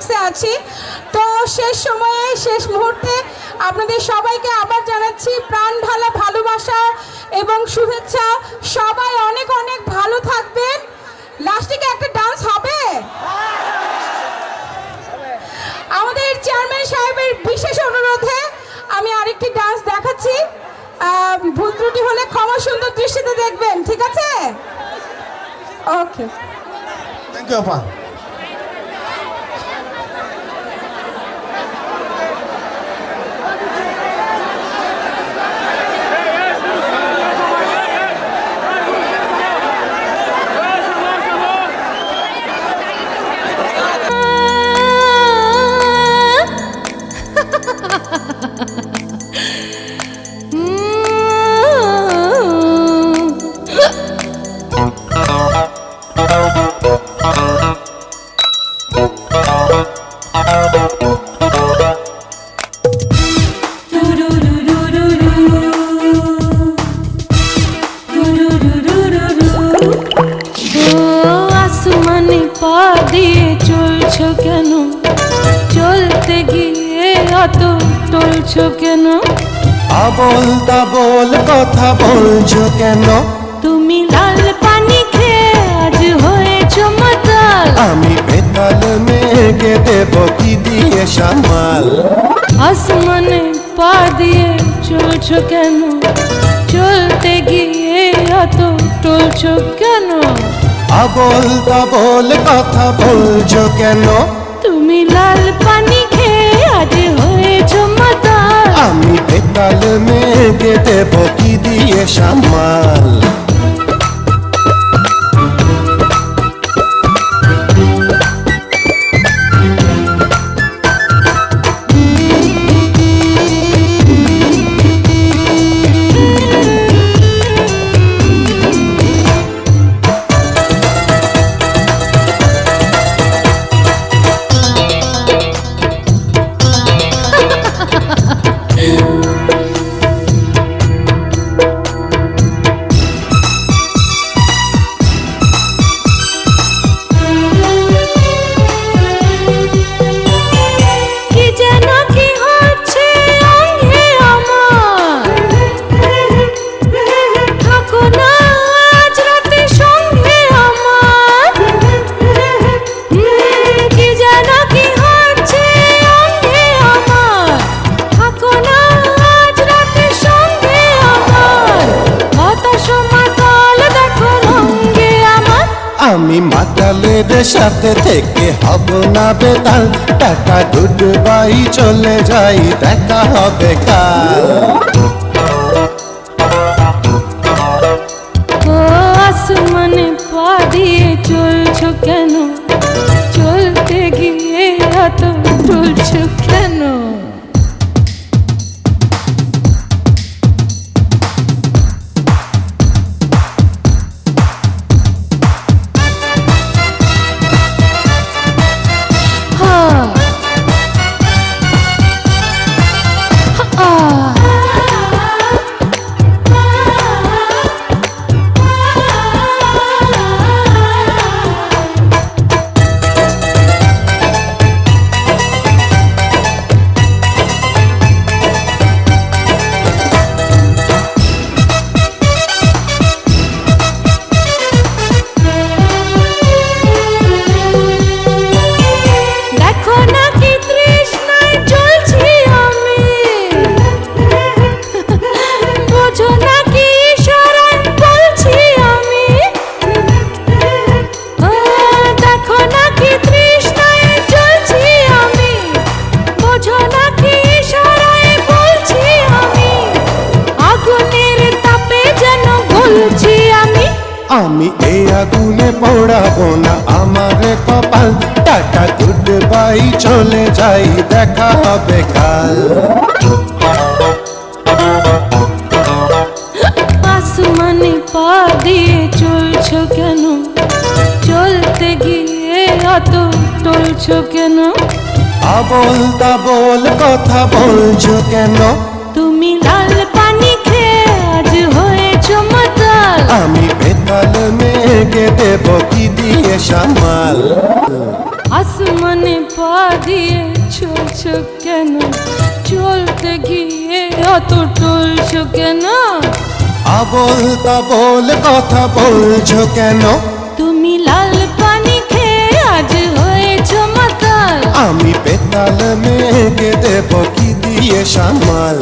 ক্লাইম্যাক্সে আছি। তো শেষ সময়ে, শেষ মুহূর্তে আপনাদের সবাইকে আবার জানাচ্ছি প্রাণ ঢালা ভালোবাসা এবং শুভেচ্ছা। সবাই অনেক অনেক ভালো থাকবেন। লাস্টে কি একটা ডান্স হবে? আমাদের চেয়ারম্যান সাহেবের বিশেষ অনুরোধে আমি আরেকটি ডান্স দেখাচ্ছি। ভুল ত্রুটি হলে ক্ষমা সুন্দর দৃষ্টিতে দেখবেন, ঠিক আছে? ওকে থ্যাংক ইউ অত টলছো কেন? আবল তাবল কথা বলছো কেন? তুমি লাল পানি খেয়ে আজ হয়েছো মাতাল। আমি বেতাল মেঘে দেব কি দিয়ে সামাল? আসমানে পা দিয়ে চলছো কেন? চলতে গিয়ে অত টলছো কেন? আবল তাবল কথা বলছো কেন? তুমি লাল পানি খেয়ে আজ হয়েছো মাতাল। আমি বেতাল মেঘে দেব কি দিয়ে সামাল। মাতালের সাথে থেকে হব না বেতাল। টাকা গুড চলে যাই, দেখা হবে কাল। আসমানে পা দিয়ে চলছো কেন? আমি এই আগুনে পড়াবো না। আমার কপাল টাটা গুড বাই চলে যাই দেখা হবে কাল। আসমানে পা দিয়ে চলছো কেন? চলতে গিয়ে অত টলছো কেন? আবল তাবল কথা বলছো কেন? তুমি লাল আমি বেতাল মেঘে দেব কি দিয়ে সামাল? আসমানে পা দিয়ে চলছ কেন? চলতে গিয়ে অত টলছ কেন? আবল তাবল কথা বলছ কেন? তুমি লাল পানি খেয়ে আজ হয়েছ মাতাল। আমি বেতাল মেঘে দেব কি দিয়ে সামাল?